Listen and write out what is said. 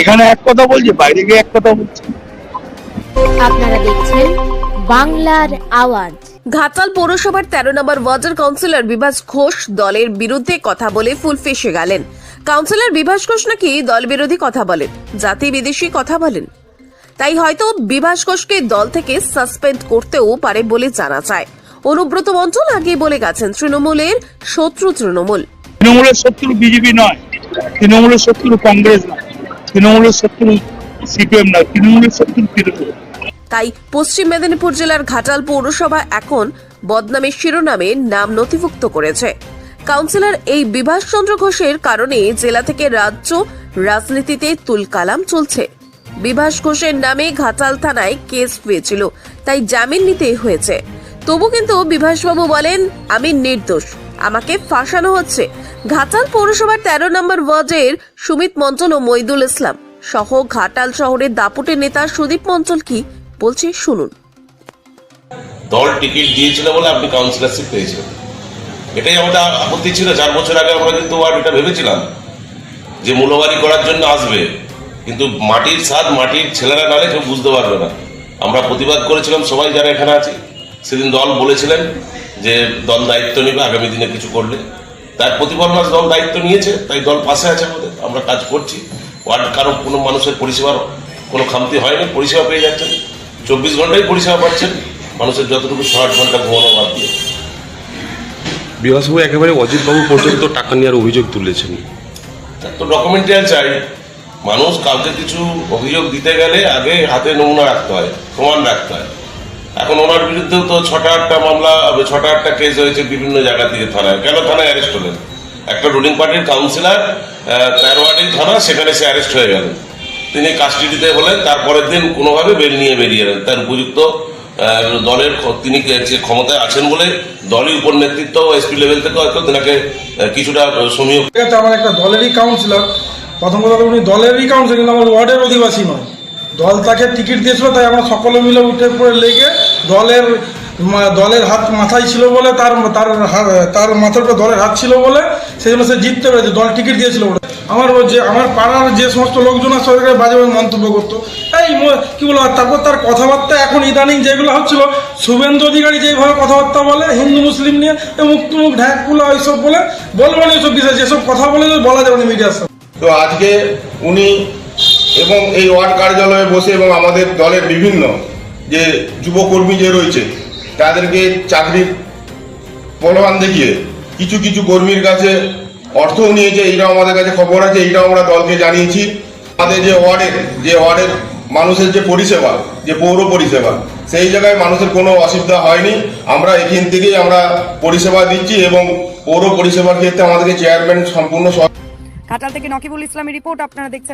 এখানে এক কথা বলছে বাইরে গিয়ে এক কথা বলছে। আপনারা দেখছেন বাংলার আওয়াজ। ঘাটাল পৌরসভার তেরো নম্বর ওয়ার্ডের কাউন্সিলর বিভাস ঘোষ দলের বিরুদ্ধে কথা বলে ফুল ফেসে গেলেন। কাউন্সিলর বিভাস ঘোষ নাকি দল বিরোধী কথা বলেন জাতি বিদেশি কথা বলেন? তাই হয়তো বিভাস ঘোষকে দল থেকে সাসপেন্ড করতেও পারে বলে জানা যায়। অনুব্রত মন্ডল আগে বলে গেছেন তৃণমূলের শত্রু তৃণমূল। তৃণমূলের শত্রু বিজেপি নয় তৃণমূলের শত্রু কংগ্রেস নয়। তৃণমূলের শত্রু সিপিএম নয় তৃণমূলের শত্রু তৃণমূল তাই পশ্চিম মেদিনীপুর জেলার ঘাটাল পৌরসভা এখন বদনামের শিরোনামে নাম নথিভুক্ত করেছে। কাউন্সিলর এই বিভাস চন্দ্র ঘোষের কারণে জেলা থেকে রাজ্য রাজনীতিতে তুলকালাম চলছে। বিভাস ঘোষের নামে ঘাটাল থানায় কেস হয়েছিল, তাই জামিন নিতে হয়েছে। তবু কিন্তু বিভাসবাবু বলেন, আমি নির্দোষ। আমাকে ফাঁসানো হচ্ছে। ঘাটাল পৌরসভার তেরো নম্বর ওয়ার্ডের সুমিত মঞ্চল ও মইদুল ইসলাম সহ ঘাটাল শহরের দাপুটের নেতা সুদীপ মঞ্চল কি বলছে শুনুন। দল টিকিট দিয়েছিল বলে আপনি কাউন্সিলরশিপ পেয়েছেন এটাই আমাদের আপত্তি ছিল, চার বছর আগে আমরা কিন্তু আর এটা ভেবেছিলাম যে মূলবাড়ি করার জন্য আসবে। কিন্তু মাটির স্বাদ, মাটির ছেলেরা নালে কেউ বুঝতে পারবে না। আমরা প্রতিবাদ করেছিলাম, সবাই যারা এখানে আছে, সেদিন দল বলেছিলেন যে দল দায়িত্ব নেবে আগামী দিনে কিছু করলে। তার প্রতিফলন আজ দল দায়িত্ব নিয়েছে তাই দল পাশে আছে আমাদের। আমরা কাজ করছি। ওয়ার্ড কারও কোনো মানুষের পরিষেবার কোনো খামতি হয়নি পরিষেবা পেয়ে যাচ্ছেন। চব্বিশ ঘন্টাই পরিষেবা পাচ্ছেন। মানুষের যতটুকু ছ আট ঘণ্টা ঘুমানো বাদ দিয়ে। বিভাসবাবু একেবারে অজিতবাবু পর্যন্ত টাকা নেওয়ার অভিযোগ তুলেছেন। তার তো ডকুমেন্টারি চাই। মানুষ কাউকে কিছু অভিযোগ দিতে গেলে আগে হাতে নমুনা রাখতে হয় প্রমাণ রাখতে হয়। এখন ওনার বিরুদ্ধেও তো ছটা আটটা মামলা ছটা আটটা কেস হয়েছে বিভিন্ন জায়গা থেকে থানায়। কেন থানায় অ্যারেস্ট হলেন? একটা রুলিং পার্টির কাউন্সিলর তেরো ওয়ার্ডের থানা, সেখানে সে অ্যারেস্ট হয়ে গেলেন তিনি কাস্টডিতে হলেন, তারপরের দিন কোনোভাবে বেল নিয়ে বেরিয়ে এলেন। তার উপযুক্ত দলের তিনি ক্ষমতায় আছেন বলে দলই উপর নেতৃত্ব এসপি লেভেল থেকে হয়তো তেনাকে কিছুটা সমীহ আমার একটা দলেরই কাউন্সিলর প্রথম কথা উনি দলেরই কাউন্সিলর আমার ওয়ার্ডের অধিবাসী নয়। দল তাকে টিকিট দিয়েছিল, তাই আমরা সকলে মিলে উঠে পড়ে লেগে দলের দলের হাত মাথায় ছিল বলে তার তার তার মাথার উপরে দলের হাত ছিল বলে সেই জন্য সে জিততে পেরেছে, দল টিকিট দিয়েছিল বলে আমার যে, আমার পাড়ার যে সমস্ত লোকজন আছে সরকারে বাজে মন্তব্য করতো। এই কি বলব তারপর তার কথাবার্তা এখন ইদানিং যেগুলো হচ্ছিল, শুভেন্দু অধিকারী যেভাবে কথাবার্তা বলে, হিন্দু, মুসলিম নিয়ে এ মুখ ঢ্যাকগুলো ওইসব বলে, বলব না এইসব বিষয়, যেসব কথা বলে বলা যাবে না মিডিয়ার সাথে তো আজকে উনি এবং এই ওয়ার্ড কার্যালয়ে বসে এবং আমাদের দলের বিভিন্ন যে যুবকর্মী যে রয়েছে, তাদেরকে চাকরির প্রলোভন দেখিয়ে কিছু কিছু কর্মীর কাছে অর্থও নিয়েছে, এইটাও আমাদের কাছে খবর আছে, এইটাও আমরা দলকে জানিয়েছি। আমাদের যে ওয়ার্ডের যে ওয়ার্ডের মানুষের যে পরিষেবা, যে পৌর পরিষেবা, সেই জায়গায় মানুষের কোনো অসুবিধা হয়নি। আমরা এখান থেকেই আমরা পরিষেবা দিচ্ছি এবং পৌর পরিষেবার ক্ষেত্রে আমাদেরকে চেয়ারম্যান সম্পূর্ণ ঘাটাল থেকে নকিবুল ইসলামের রিপোর্ট আপনারা দেখছেন।